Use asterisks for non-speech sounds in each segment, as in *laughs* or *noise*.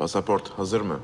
Pasaport hazır mı?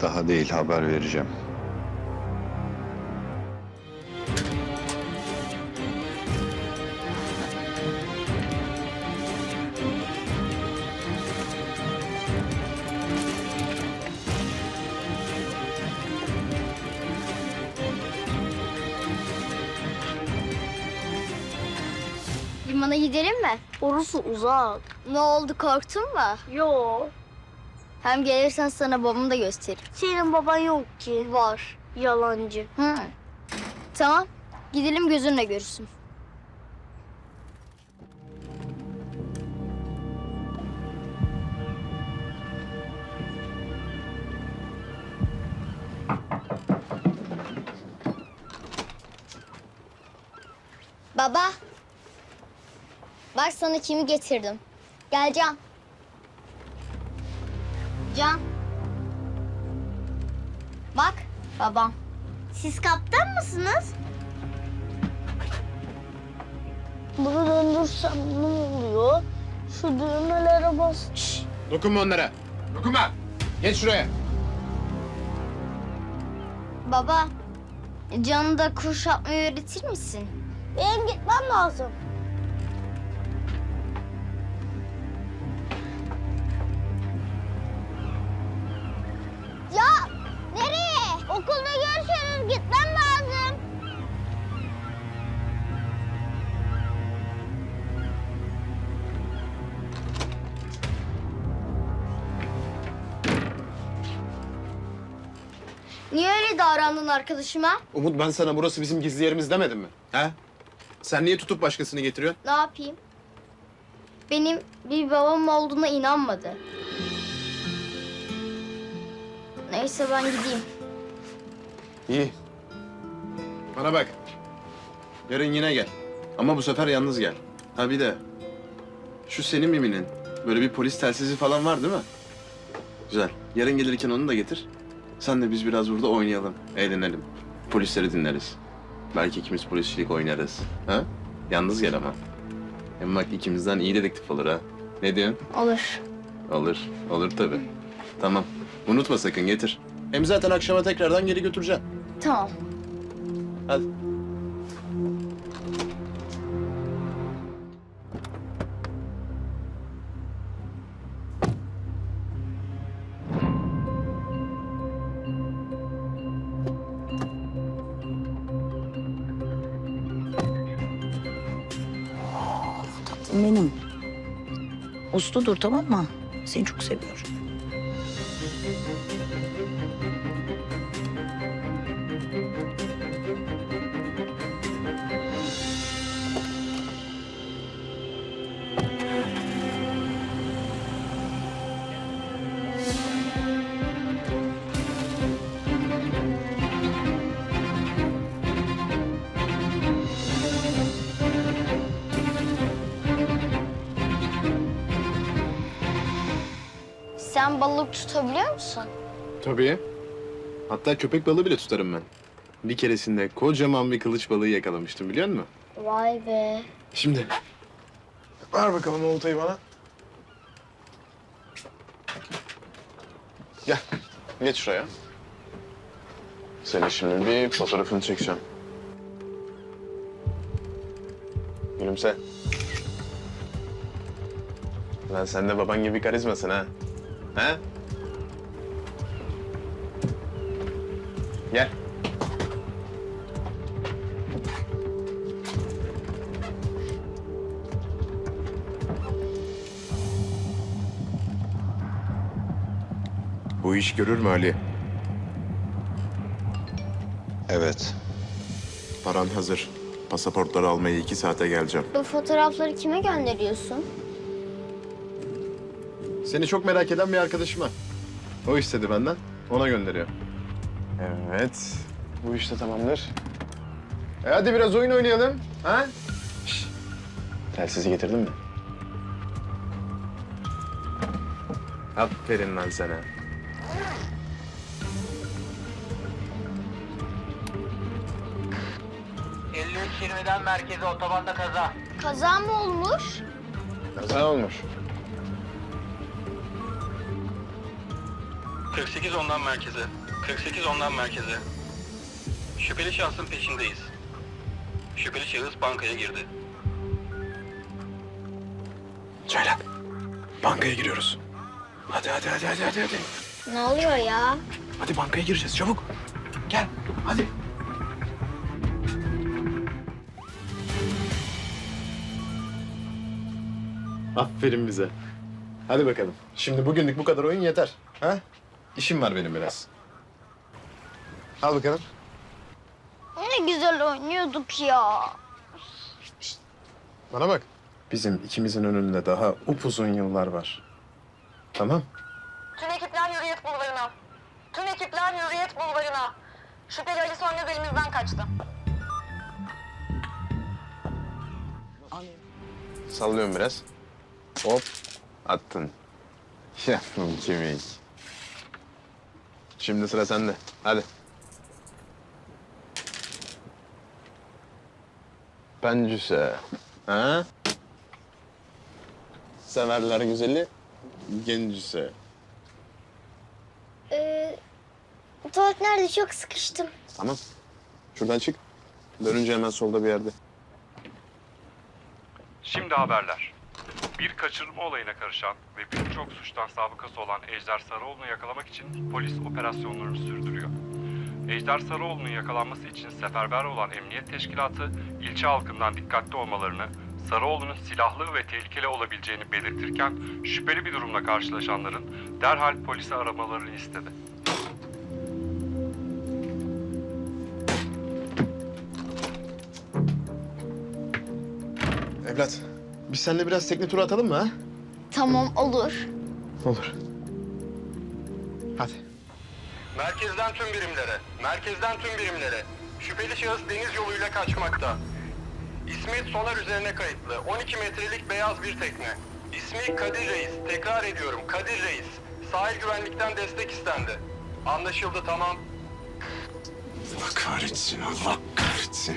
Daha değil haber vereceğim. Limana gidelim mi? Orası uzak. Ne oldu korktun mu? Yo. Hem gelirsen sana babamı da gösteririm. Senin baban yok ki. Var. Yalancı. Hı. Tamam. Gidelim gözünle görürsün. Baba. Bak sana kimi getirdim. Gel Can. Can. Bak babam. Siz kaptan mısınız? Bunu döndürsem ne oluyor? Şu düğmelere bas. Şşş. Dokunma onlara. Dokunma. Geç şuraya. Baba, Can'ı da kuş atmayı öğretir misin? Benim gitmem lazım. Niye öyle davrandın arkadaşıma? Umut ben sana burası bizim gizli yerimiz demedim mi? He? Sen niye tutup başkasını getiriyorsun? Ne yapayım? Benim bir babam olduğuna inanmadı. Neyse ben gideyim. İyi. Bana bak. Yarın yine gel. Ama bu sefer yalnız gel. Ha bir de şu senin miminin böyle bir polis telsizi falan var değil mi? Güzel. Yarın gelirken onu da getir. Sen de biz biraz burada oynayalım, eğlenelim. Polisleri dinleriz. Belki ikimiz polisçilik oynarız. Ha? Yalnız gel ama. Hem bak ikimizden iyi dedektif olur ha. Ne diyorsun? Olur. Olur. Olur tabii. Tamam. Unutma sakın getir. Hem zaten akşama tekrardan geri götüreceğim. Tamam. Hadi. Benim. Usludur tamam mı? Seni çok seviyorum. Sen balık tutabiliyor musun? Tabii. Hatta köpek balığı bile tutarım ben. Bir keresinde kocaman bir kılıç balığı yakalamıştım biliyor musun? Vay be. Şimdi. Ver bakalım oltayı bana. Gel. Geç şuraya. Senin şimdi bir fotoğrafını çekeceğim. Gülümse. Lan sen de baban gibi karizmasın ha. Ha? Gel. Bu iş görür mü Ali? Evet. Paran hazır. Pasaportları almaya iki saate geleceğim. Bu fotoğrafları kime gönderiyorsun? Seni çok merak eden bir arkadaşıma. O istedi benden. Ona gönderiyor. Evet. Bu işte tamamdır. E hadi biraz oyun oynayalım. Ha? Şş. Telsizi getirdin mi? Aferin lan sana. 5.20'den merkeze otobanda kaza. Kaza mı olmuş? Kaza olmuş. 48 ondan merkeze. 48 ondan merkeze. Şüpheli şahsın peşindeyiz. Şüpheli şahıs bankaya girdi. Çaylak. Bankaya giriyoruz. Hadi hadi hadi hadi hadi hadi. Ne oluyor ya? Hadi bankaya gireceğiz çabuk. Gel hadi. Aferin bize. Hadi bakalım. Şimdi bugünlük bu kadar oyun yeter. Ha? İşim var benim biraz. Al bakalım. Ne güzel oynuyorduk ya. Bana bak. Bizim ikimizin önünde daha upuzun yıllar var. Tamam. Tüm ekipler Hürriyet Bulvarı'na. Tüm ekipler Hürriyet Bulvarı'na. Şüpheli Ali Sönmez elimizden kaçtı. Sallıyorum biraz. Hop. Attın. *laughs* Yaptım kemik. Şimdi sıra sende. Hadi. Pencüse. Ha? Severler güzeli. Gencüse. Ee, tuvalet nerede? Çok sıkıştım. Tamam. Şuradan çık. Dönünce hemen solda bir yerde. Şimdi haberler. Bir kaçırma olayına karışan ve birçok suçtan sabıkası olan Ejder Sarıoğlu'nu yakalamak için polis operasyonlarını sürdürüyor. Ejder Sarıoğlu'nun yakalanması için seferber olan emniyet teşkilatı ilçe halkından dikkatli olmalarını, Sarıoğlu'nun silahlı ve tehlikeli olabileceğini belirtirken şüpheli bir durumla karşılaşanların derhal polisi aramalarını istedi. Evlat, biz seninle biraz tekne turu atalım mı ha? Tamam olur. Olur. Hadi. Merkezden tüm birimlere. Merkezden tüm birimlere. Şüpheli şahıs deniz yoluyla kaçmakta. İsmi sonar üzerine kayıtlı. 12 metrelik beyaz bir tekne. İsmi Kadir Reis. Tekrar ediyorum Kadir Reis. Sahil güvenlikten destek istendi. Anlaşıldı tamam. Allah kahretsin, Allah kahretsin.